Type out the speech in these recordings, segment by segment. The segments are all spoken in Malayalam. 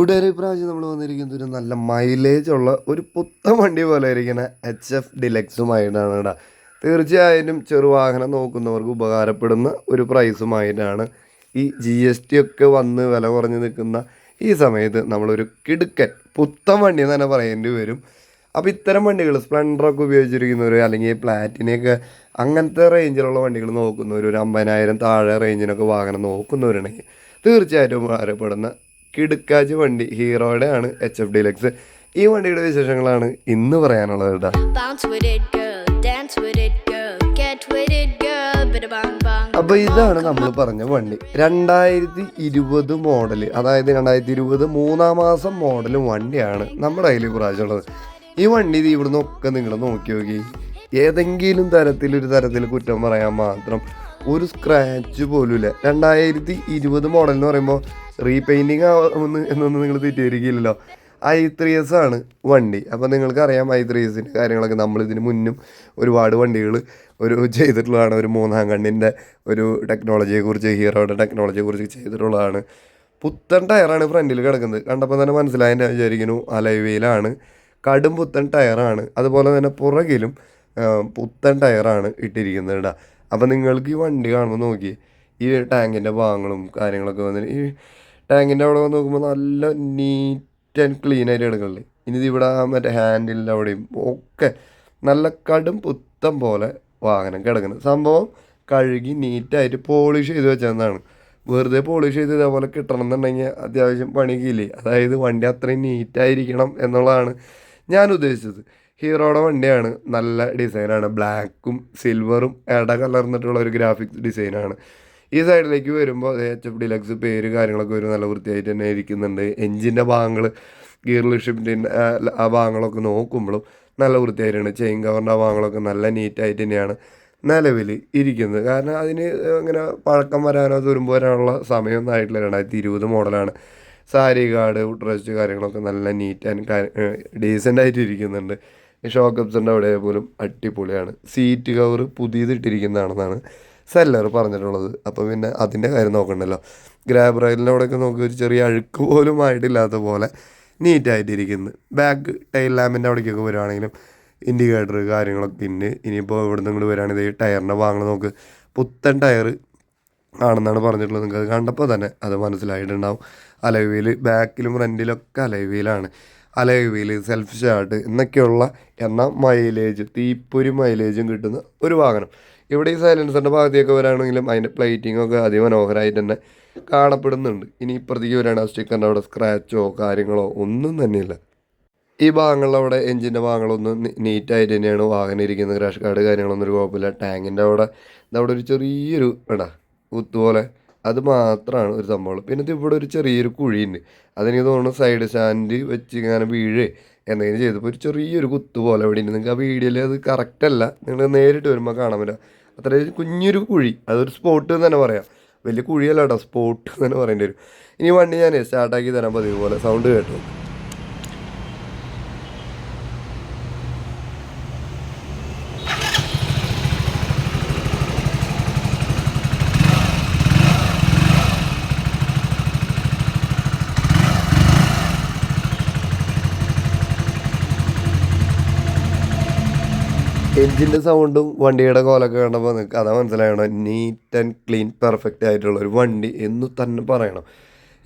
കൂട്ടുകാരെ ഇപ്രാവശ്യം നമ്മൾ വന്നിരിക്കുന്നത് ഒരു നല്ല മൈലേജ് ഉള്ള ഒരു പുത്തൻ വണ്ടി പോലെ ഇരിക്കുന്ന എച്ച് എഫ് ഡിലക്സുമായിട്ടാണ് കേട്ടോ. തീർച്ചയായും ചെറുവാഹനം നോക്കുന്നവർക്ക് ഉപകാരപ്പെടുന്ന ഒരു പ്രൈസുമായിട്ടാണ് ഈ ജി എസ് ടി ഒക്കെ വന്ന് വില കുറഞ്ഞ് നിൽക്കുന്ന ഈ സമയത്ത് നമ്മളൊരു കിടുക്കൻ പുത്തൻ വണ്ടി എന്ന് തന്നെ പറയേണ്ടി വരും. അപ്പോൾ ഇത്തരം വണ്ടികൾ സ്പ്ലെൻഡറൊക്കെ ഉപയോഗിച്ചിരിക്കുന്നവർ അല്ലെങ്കിൽ പ്ലാറ്റിനെയൊക്കെ അങ്ങനത്തെ റേഞ്ചിലുള്ള വണ്ടികൾ നോക്കുന്നവർ ഒരു അമ്പതിനായിരം താഴെ റേഞ്ചിനൊക്കെ വാഹനം നോക്കുന്നവരുണ്ടെങ്കിൽ തീർച്ചയായിട്ടും ഉപകാരപ്പെടുന്ന കിടുക്കാച്ച് വണ്ടി ഹീറോയുടെ ആണ് എച്ച് എഫ് ഡിലക്സ് ഈ വണ്ടിയുടെ വിശേഷങ്ങളാണ് ഇന്ന് പറയാനുള്ളത് കേട്ടോ. അപ്പോൾ ഇതാണ് നമ്മൾ പറഞ്ഞ വണ്ടി. രണ്ടായിരത്തി ഇരുപത് മോഡൽ അതായത് രണ്ടായിരത്തി ഇരുപത് മൂന്നാം മാസം മോഡൽ വണ്ടിയാണ് നമ്മുടെ കയ്യിൽ പ്രാവശ്യമുള്ളത് ഈ വണ്ടി ഇത് ഇവിടുന്ന് ഒക്കെ നിങ്ങൾ നോക്കി നോക്കി. ഏതെങ്കിലും തരത്തിൽ ഒരു തരത്തിൽ കുറ്റം പറയാൻ മാത്രം ഒരു സ്ക്രാച്ച് പോലും ഇല്ല രണ്ടായിരത്തി ഇരുപത് മോഡൽ എന്ന് പറയുമ്പോൾ റീപെയിന്റിങ് ആവുമെന്ന് എന്നൊന്നും നിങ്ങൾ തെറ്റിദ്ധരിക്കില്ലല്ലോ. ഐ ത്രീ എസ് ആണ് വണ്ടി. അപ്പോൾ നിങ്ങൾക്കറിയാം ഐ ത്രീ എസിന്റെ കാര്യങ്ങളൊക്കെ നമ്മൾ ഇതിന് മുന്നും ഒരുപാട് വണ്ടികൾ ഒരു ചെയ്തിട്ടുള്ളതാണ്. ഒരു മൂന്നാം കണ്ണിന്റെ ഒരു ടെക്നോളജിയെക്കുറിച്ച് ഹീറോയുടെ ടെക്നോളജിയെക്കുറിച്ച് ചെയ്തിട്ടുള്ളതാണ്. പുത്തൻ ടയറാണ് ഫ്രണ്ടിൽ കിടക്കുന്നത്. കണ്ടപ്പോൾ തന്നെ മനസ്സിലായി ഞാൻ വിചാരിക്കുന്നു അലൈവയിലാണ് കടും പുത്തൻ ടയറാണ് അതുപോലെ തന്നെ പുറകിലും പുത്തൻ ടയറാണ് ഇട്ടിരിക്കുന്നത് കേട്ടോ. അപ്പോൾ നിങ്ങൾക്ക് ഈ വണ്ടി കാണുമ്പോൾ നോക്കി. ഈ ടാങ്കിന്റെ ഭാഗങ്ങളും കാര്യങ്ങളൊക്കെ വന്നിട്ട് ഈ ടാങ്കിന്റെ അവിടെ വന്ന് നോക്കുമ്പോൾ നല്ല നീറ്റ് ആൻഡ് ക്ലീൻ ആയിട്ട് എടുക്കണില്ലേ ഇനി ഇവിടെ മറ്റേ ഹാൻഡിലിന്റെ അവിടെയും ഒക്കെ നല്ല കടും പുത്തം പോലെ വാഹനം കിടക്കുന്നത് സംഭവം കഴുകി നീറ്റായിട്ട് പോളിഷ് ചെയ്ത് വെച്ചതാണ്. വെറുതെ പോളിഷ് ചെയ്ത് ഇതേപോലെ കിട്ടണം എന്നുണ്ടെങ്കിൽ അത്യാവശ്യം പണിക്കില്ലേ അതായത് വണ്ടി അത്രയും നീറ്റായിരിക്കണം എന്നുള്ളതാണ് ഞാൻ ഉദ്ദേശിച്ചത്. ഹീറോയുടെ വണ്ടിയാണ് നല്ല ഡിസൈനാണ് ബ്ലാക്കും സിൽവറും ഇട കലർന്നിട്ടുള്ള ഒരു ഗ്രാഫിക്സ് ഡിസൈനാണ് ഈ സൈഡിലേക്ക് വരുമ്പോൾ എച്ച് എഫ് ഡിലക്സ് പേര് കാര്യങ്ങളൊക്കെ വരും നല്ല വൃത്തിയായിട്ട് തന്നെ ഇരിക്കുന്നുണ്ട്. എഞ്ചിന്റെ ഭാഗങ്ങൾ ഗിയർ ലിഷിപ്പിന്റെ ആ ഭാഗങ്ങളൊക്കെ നോക്കുമ്പോഴും നല്ല വൃത്തിയായിട്ടാണ്. ചെയിൻ കവറിന്റെ ആ ഭാഗങ്ങളൊക്കെ നല്ല നീറ്റായിട്ട് തന്നെയാണ് നിലവിൽ ഇരിക്കുന്നത്. കാരണം അതിന് അങ്ങനെ പഴക്കം വരാനോ തുരുമ്പ് വരാനുള്ള സമയമൊന്നും ആയിട്ടില്ല. രണ്ടായിരത്തി ഇരുപത് മോഡലാണ്. സാരി കാർഡ് ഡ്രസ് കാര്യങ്ങളൊക്കെ നല്ല നീറ്റ് ആൻഡ് ഡീസന്റ് ആയിട്ട് ഇരിക്കുന്നുണ്ട്. ഷോക്കപ്സിന്റെ അവിടെ പോലും അടിപൊളിയാണ്. സീറ്റ് കവർ പുതിയത് ഇട്ടിരിക്കുന്നതാണെന്നാണ് സെല്ലർ പറഞ്ഞിട്ടുള്ളത്. അപ്പോൾ പിന്നെ അതിന്റെ കാര്യം നോക്കണ്ടല്ലോ. ഗ്രാബ് റൈലിന്റെ അവിടെയൊക്കെ നോക്കി ഒരു ചെറിയ അഴുക്ക് പോലും ആയിട്ടില്ലാത്ത പോലെ നീറ്റായിട്ടിരിക്കുന്നു. ബാക്ക് ടൈൽ ലാമ്പിന്റെ അവിടേക്കൊക്കെ വരുവാണെങ്കിലും ഇൻഡിക്കേറ്റർ കാര്യങ്ങളൊക്കെ ഉണ്ട് ഇനിയിപ്പോൾ ഇവിടെ നിങ്ങൾ വരികയാണെങ്കിൽ ടയറിന്റെ വാങ്ങണം നോക്ക്. പുത്തൻ ടയർ ആണെന്നാണ് പറഞ്ഞിട്ടുള്ളത്. നിങ്ങൾക്ക് അത് കണ്ടപ്പോൾ തന്നെ അത് മനസ്സിലായിട്ടുണ്ടാവും. അലവിയിൽ ബാക്കിലും ഫ്രണ്ടിലൊക്കെ അലവിയിലാണ് അലവിയിൽ സെൽഫ് ഷാർട്ട് എന്നൊക്കെയുള്ള എന്ന മൈലേജ് തീപ്പൊരി മൈലേജും കിട്ടുന്ന ഒരു വാഹനം. ഇവിടെ ഈ സൈലൻസറിന്റെ ഭാഗത്തേക്ക് വരാണെങ്കിലും അതിന്റെ പ്ലേറ്റിംഗ് ഒക്കെ അതിമനോഹരമായിട്ട് തന്നെ കാണപ്പെടുന്നുണ്ട്. ഇനി ഇപ്പുറത്തേക്ക് വരാണ് സ്റ്റിക്കറിന്റെ അവിടെ സ്ക്രാച്ചോ കാര്യങ്ങളോ ഒന്നും തന്നെയില്ല. ഈ ഭാഗങ്ങളിൽ അവിടെ എഞ്ചിന്റെ ഭാഗങ്ങളൊന്നും നീറ്റായിട്ട് തന്നെയാണ് വാഹനം ഇരിക്കുന്നത്. ക്രാഷ് കാർഡ് കാര്യങ്ങളൊന്നും ഒരു കുഴപ്പമില്ല. ടാങ്കിന്റെ അവിടെ അവിടെ ഒരു ചെറിയൊരു എടാ കുത്തുപോലെ. അത് മാത്രമാണ് ഒരു സംഭവം പിന്നെ ഇവിടെ ഒരു ചെറിയൊരു കുഴിയുണ്ട്. അതെനിക്ക് തോന്നുന്നു സൈഡ് സ്റ്റാൻഡ് വെച്ച് ഇങ്ങനെ വീഴേ എന്തെങ്കിലും ചെയ്തപ്പോൾ ഒരു ചെറിയൊരു കുത്ത് പോലെ ഇവിടെ ഉണ്ട്. നിങ്ങൾക്ക് ആ വീഡിയോയിൽ അത് കറക്റ്റ് അല്ല. നിങ്ങൾ നേരിട്ട് വരുമ്പോൾ കാണാൻ പറ്റില്ല അത്രയും കുഞ്ഞൊരു കുഴി. അതൊരു സ്പോട്ട് എന്ന് തന്നെ പറയാം. വലിയ കുഴിയല്ല കേട്ടോ സ്പോട്ട് എന്ന് തന്നെ പറയേണ്ടി വരും. ഇനി വണ്ടി ഞാൻ സ്റ്റാർട്ടാക്കി തരാൻ പതിവ് പോലെ സൗണ്ട് കേട്ടോ എഞ്ചിന്റെ സൗണ്ടും വണ്ടിയുടെ കോലൊക്കെ കണ്ടപ്പോൾ അതാ മനസ്സിലായണം നീറ്റ് ആൻഡ് ക്ലീൻ പെർഫെക്റ്റ് ആയിട്ടുള്ള ഒരു വണ്ടി എന്ന് തന്നെ പറയണം.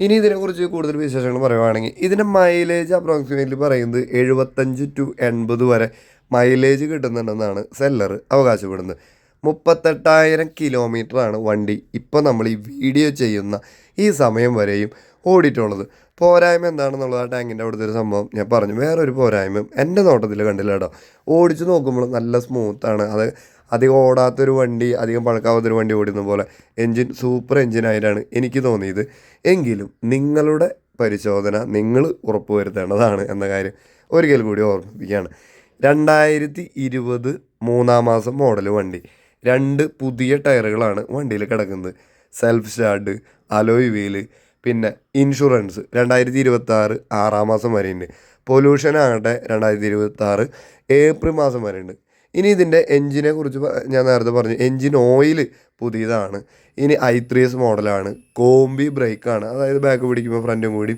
ഇനി ഇതിനെക്കുറിച്ച് കൂടുതൽ വിശേഷങ്ങൾ പറയുവാണെങ്കിൽ ഇതിന്റെ മൈലേജ് അപ്രോക്സിമേറ്റ്ലി പറയുന്നത് എഴുപത്തഞ്ച് ടു എൺപത് വരെ മൈലേജ് കിട്ടുന്നുണ്ടെന്നാണ് സെല്ലർ അവകാശപ്പെടുന്നത്. മുപ്പത്തെട്ടായിരം കിലോമീറ്ററാണ് വണ്ടി ഇപ്പോൾ നമ്മൾ ഈ വീഡിയോ ചെയ്യുന്ന ഈ സമയം വരെയും ഓടിയിട്ടുള്ളത്. പോരായ്മ എന്താണെന്നുള്ളത് ആ ടാങ്കിന്റെ അവിടുത്തെ ഒരു സംഭവം ഞാൻ പറഞ്ഞു. വേറൊരു പോരായ്മയും എന്റെ നോട്ടത്തിൽ കണ്ടില്ല കേട്ടോ. ഓടിച്ച് നോക്കുമ്പോൾ നല്ല സ്മൂത്താണ് അത് അധികം ഓടാത്തൊരു വണ്ടി അധികം പഴക്കാവാത്തൊരു വണ്ടി ഓടുന്ന പോലെ എൻജിൻ സൂപ്പർ എൻജിനായിട്ടാണ് എനിക്ക് തോന്നിയത്. എങ്കിലും നിങ്ങളുടെ പരിശോധന നിങ്ങൾ ഉറപ്പുവരുത്തേണ്ടതാണ് എന്ന കാര്യം ഒരിക്കൽ കൂടി ഓർമ്മിപ്പിക്കുകയാണ്. രണ്ടായിരത്തി ഇരുപത് മൂന്നാം മാസം മോഡൽ വണ്ടി. രണ്ട് പുതിയ ടയറുകളാണ് വണ്ടിയിൽ കിടക്കുന്നത്. സെൽഫ് സ്റ്റാർട്ട് അലോയ് വീൽ പിന്നെ ഇൻഷുറൻസ് രണ്ടായിരത്തി ഇരുപത്തി ആറ് മാസം വരെയുണ്ട്. പൊല്യൂഷൻ ആകട്ടെ രണ്ടായിരത്തി ഇരുപത്തി ആറ് ഏപ്രിൽ മാസം വരെയുണ്ട്. ഇനി ഇതിന്റെ എൻജിനെ കുറിച്ച് ഞാൻ നേരത്തെ പറഞ്ഞു. എൻജിൻ ഓയിൽ പുതിയതാണ്. ഇനി ഐ ത്രീ എസ് മോഡലാണ്. കോംബി ബ്രേക്കാണ്. അതായത് ബാക്ക് പിടിക്കുമ്പോൾ ഫ്രണ്ടും കൂടി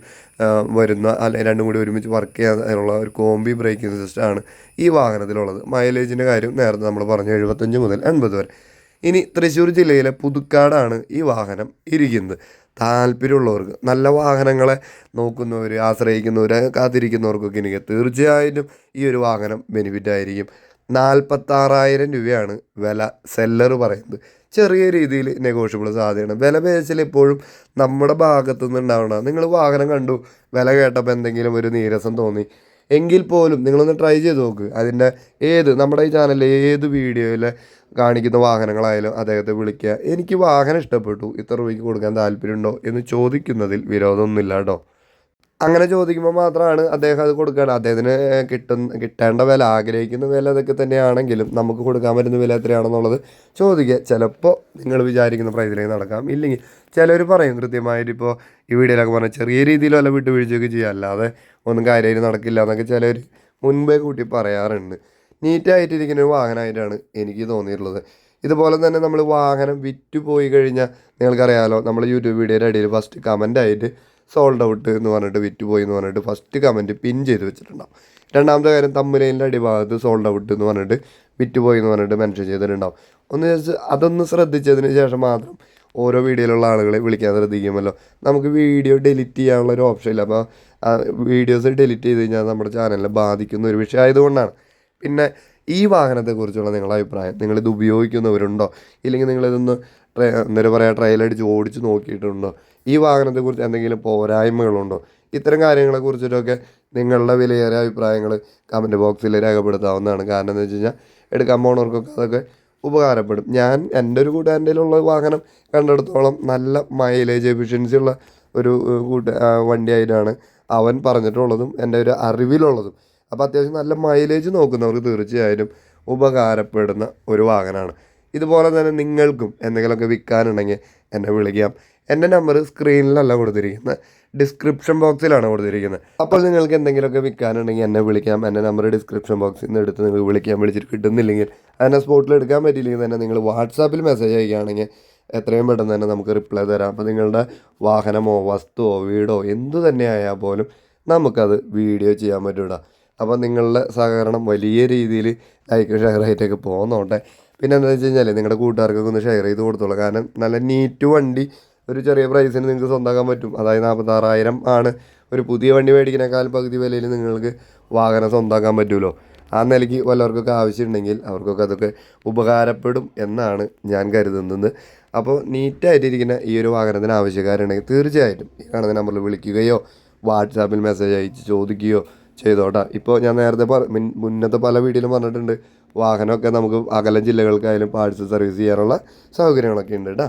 വരുന്ന അല്ലെ രണ്ടും കൂടി ഒരുമിച്ച് വർക്ക് ചെയ്യാനുള്ള ഒരു കോംബി ബ്രേക്കിംഗ് സിസ്റ്റമാണ് ഈ വാഹനത്തിലുള്ളത്. മൈലേജിന്റെ കാര്യം നേരത്തെ നമ്മൾ പറഞ്ഞു എഴുപത്തഞ്ച് മുതൽ എൺപത് വരെ. ഇനി തൃശ്ശൂർ ജില്ലയിലെ പുതുക്കാടാണ് ഈ വാഹനം ഇരിക്കുന്നത്. താല്പര്യമുള്ളവർക്ക് നല്ല വാഹനങ്ങളെ നോക്കുന്നവർ ആശ്രയിക്കുന്നവർ കാത്തിരിക്കുന്നവർക്കൊക്കെ എനിക്ക് തീർച്ചയായിട്ടും ഈ ഒരു വാഹനം ബെനിഫിറ്റ് ആയിരിക്കും. നാൽപ്പത്താറായിരം രൂപയാണ് വില സെല്ലർ പറയുന്നത്. ചെറിയ രീതിയിൽ നെഗോഷ്യബിൾ സാധ്യതയാണ്. വില പേശൽ എപ്പോഴും നമ്മുടെ ഭാഗത്തു നിന്ന് ഉണ്ടാവണം. നിങ്ങൾ വാഹനം കണ്ടു വില കേട്ടപ്പോൾ എന്തെങ്കിലും ഒരു നീരസം തോന്നി. എങ്കിൽ പോലും നിങ്ങളൊന്ന് ട്രൈ ചെയ്ത് നോക്ക്. അതിന്റെ ഏത് നമ്മുടെ ഈ ചാനലിലെ ഏത് വീഡിയോയിൽ കാണിക്കുന്ന വാഹനങ്ങളായാലും അദ്ദേഹത്തെ വിളിക്കുക. എനിക്ക് വാഹനം ഇഷ്ടപ്പെട്ടു. ഇത്ര രൂപയ്ക്ക് കൊടുക്കാൻ താല്പര്യമുണ്ടോ എന്ന് ചോദിക്കുന്നതിൽ വിരോധമൊന്നുമില്ല കേട്ടോ. അങ്ങനെ ചോദിക്കുമ്പോൾ മാത്രമാണ് അദ്ദേഹം അത് കൊടുക്കുകയാണ് അദ്ദേഹത്തിന് കിട്ടുന്ന കിട്ടേണ്ട വില ആഗ്രഹിക്കുന്ന വില അതൊക്കെ തന്നെയാണെങ്കിലും നമുക്ക് കൊടുക്കാൻ പറ്റുന്ന വില എത്രയാണെന്നുള്ളത് ചോദിക്കുക. ചിലപ്പോൾ നിങ്ങൾ വിചാരിക്കുന്ന പ്രൈസിലേക്ക് നടക്കാം. ഇല്ലെങ്കിൽ ചിലർ പറയും കൃത്യമായിട്ട് ഇപ്പോൾ ഈ വീഡിയോയിലൊക്കെ പറഞ്ഞാൽ ചെറിയ രീതിയിൽ വല്ല വിട്ടുവീഴ്ചയൊക്കെ ചെയ്യുക അല്ലാതെ ഒന്നും കാര്യമായിട്ട് നടക്കില്ല എന്നൊക്കെ ചിലർ മുൻപേ കൂട്ടി പറയാറുണ്ട്. നീറ്റായിട്ടിരിക്കുന്ന ഒരു വാഹനമായിട്ടാണ് എനിക്ക് തോന്നിയിട്ടുള്ളത്. ഇതുപോലെ തന്നെ നമ്മൾ വാഹനം വിറ്റ് പോയി കഴിഞ്ഞാൽ നിങ്ങൾക്കറിയാമല്ലോ നമ്മൾ യൂട്യൂബ് വീഡിയോയുടെ അടിയിൽ ഫസ്റ്റ് കമന്റ് ആയിട്ട് സോൾഡ് ഔട്ട് എന്ന് പറഞ്ഞിട്ട് വിറ്റ് പോയി എന്ന് പറഞ്ഞിട്ട് ഫസ്റ്റ് കമന്റ് പിൻ ചെയ്ത് വെച്ചിട്ടുണ്ടാവും. രണ്ടാമത്തെ കാര്യം തമ്മിലേന്റെ അടിഭാഗത്ത് സോൾഡ് ഔട്ട് എന്ന് പറഞ്ഞിട്ട് വിറ്റ് പോയി എന്ന് പറഞ്ഞിട്ട് മെൻഷൻ ചെയ്തിട്ടുണ്ടാവും. ഒന്ന് ജസ്റ്റ് അതൊന്ന് ശ്രദ്ധിച്ചതിന് ശേഷം മാത്രം ഓരോ വീഡിയോയിലുള്ള ആളുകളെ വിളിക്കാൻ ശ്രദ്ധിക്കുമല്ലോ. നമുക്ക് വീഡിയോ ഡിലീറ്റ് ചെയ്യാനുള്ള ഒരു ഓപ്ഷൻ ഇല്ല. അപ്പോൾ വീഡിയോസ് ഡിലീറ്റ് ചെയ്ത് കഴിഞ്ഞാൽ നമ്മുടെ ചാനലിനെ ബാധിക്കുന്ന ഒരു വിഷയം ആയതുകൊണ്ടാണ് പിന്നെ ഈ വാഹനത്തെക്കുറിച്ചുള്ള നിങ്ങളുടെ അഭിപ്രായം. നിങ്ങളിത് ഉപയോഗിക്കുന്നവരുണ്ടോ? ഇല്ലെങ്കിൽ നിങ്ങളിതൊന്ന് ട്രെ എന്താ പറയുക ട്രയൽ അടിച്ച് ഓടിച്ച് നോക്കിയിട്ടുണ്ടോ? ഈ വാഹനത്തെക്കുറിച്ച് എന്തെങ്കിലും പോരായ്മകളുണ്ടോ? ഇത്തരം കാര്യങ്ങളെക്കുറിച്ചിട്ടൊക്കെ നിങ്ങളുടെ വിലയേറിയ അഭിപ്രായങ്ങൾ കമന്റ് ബോക്സിൽ രേഖപ്പെടുത്താവുന്നതാണ്. കാരണം എന്ന് വെച്ച് കഴിഞ്ഞാൽ എടുക്കാൻ പോണവർക്കൊക്കെ അതൊക്കെ ഉപകാരപ്പെടും. ഞാൻ എന്റെ ഒരു കൂട്ടുകാരന്റെ വാഹനം കണ്ടെടുത്തോളം നല്ല മൈലേജ് എഫിഷ്യൻസി ഉള്ള ഒരു കൂട്ട വണ്ടിയായിട്ടാണ് അവൻ പറഞ്ഞിട്ടുള്ളതും എന്റെ ഒരു അറിവിലുള്ളതും. അപ്പോൾ അത്യാവശ്യം നല്ല മൈലേജ് നോക്കുന്നവർക്ക് തീർച്ചയായും ഉപകാരപ്പെടുന്ന ഒരു വാഹനമാണ്. ഇതുപോലെ തന്നെ നിങ്ങൾക്കും എന്തെങ്കിലുമൊക്കെ വിൽക്കാനുണ്ടെങ്കിൽ എന്നെ വിളിക്കാം. എന്റെ നമ്പർ സ്ക്രീനിലല്ല കൊടുത്തിരിക്കുന്നത് ഡിസ്ക്രിപ്ഷൻ ബോക്സിലാണ് കൊടുത്തിരിക്കുന്നത് അപ്പോൾ നിങ്ങൾക്ക് എന്തെങ്കിലുമൊക്കെ വിൽക്കാനുണ്ടെങ്കിൽ എന്നെ വിളിക്കാം. എന്റെ നമ്പർ ഡിസ്ക്രിപ്ഷൻ ബോക്സിൽ നിന്ന് എടുത്ത് നിങ്ങൾ വിളിക്കാൻ വിളിച്ചിട്ട് കിട്ടുന്നില്ലെങ്കിൽ അതിനെ സ്പോട്ടിൽ എടുക്കാൻ പറ്റിയില്ലെങ്കിൽ തന്നെ നിങ്ങൾ വാട്സാപ്പിൽ മെസ്സേജ് അയക്കുകയാണെങ്കിൽ എത്രയും പെട്ടെന്ന് തന്നെ നമുക്ക് റിപ്ലൈ തരാം. അപ്പോൾ നിങ്ങളുടെ വാഹനമോ വസ്തുവോ വീടോ എന്തു തന്നെ ആയാൽ പോലും നമുക്കത് വീഡിയോ ചെയ്യാൻ പറ്റൂടാ. അപ്പോൾ നിങ്ങളുടെ സഹകരണം വലിയ രീതിയിൽ ലൈക്ക് ഷെയർ ആയിട്ടൊക്കെ പോകുന്നോട്ടെ പിന്നെ എന്താ വെച്ച് കഴിഞ്ഞാൽ നിങ്ങളുടെ കൂട്ടുകാർക്കൊക്കെ ഒന്ന് ഷെയർ ചെയ്ത് കൊടുത്തോളൂ. കാരണം നല്ല നീറ്റ് വണ്ടി ഒരു ചെറിയ പ്രൈസിന് നിങ്ങൾക്ക് സ്വന്തമാക്കാൻ പറ്റും. അതായത് നാൽപ്പത്താറായിരം ആണ്. ഒരു പുതിയ വണ്ടി മേടിക്കുന്നേക്കാൾ പകുതി വിലയിൽ നിങ്ങൾക്ക് വാഹനം സ്വന്തമാക്കാൻ പറ്റുമല്ലോ ആ നിലയ്ക്ക് വല്ലവർക്കൊക്കെ ആവശ്യമുണ്ടെങ്കിൽ അവർക്കൊക്കെ അതൊക്കെ ഉപകാരപ്പെടും എന്നാണ് ഞാൻ കരുതുന്നത്. അപ്പോൾ നീറ്റായിട്ടിരിക്കുന്ന ഈ ഒരു വാഹനത്തിന് ആവശ്യക്കാരുണ്ടെങ്കിൽ തീർച്ചയായിട്ടും ഈ കാണുന്ന നമ്പറിൽ വിളിക്കുകയോ വാട്സാപ്പിൽ മെസ്സേജ് അയച്ച് ചോദിക്കുകയോ ചെയ്തോട്ടാ. ഇപ്പോൾ ഞാൻ നേരത്തെ പറ മുന്നത്തെ പല വീഡിയോയിലും പറഞ്ഞിട്ടുണ്ട്. വാഹനമൊക്കെ നമുക്ക് അകലം ജില്ലകൾക്കായാലും പാഴ്സൽ സർവീസ് ചെയ്യാനുള്ള സൗകര്യങ്ങളൊക്കെ ഉണ്ട് കേട്ടോ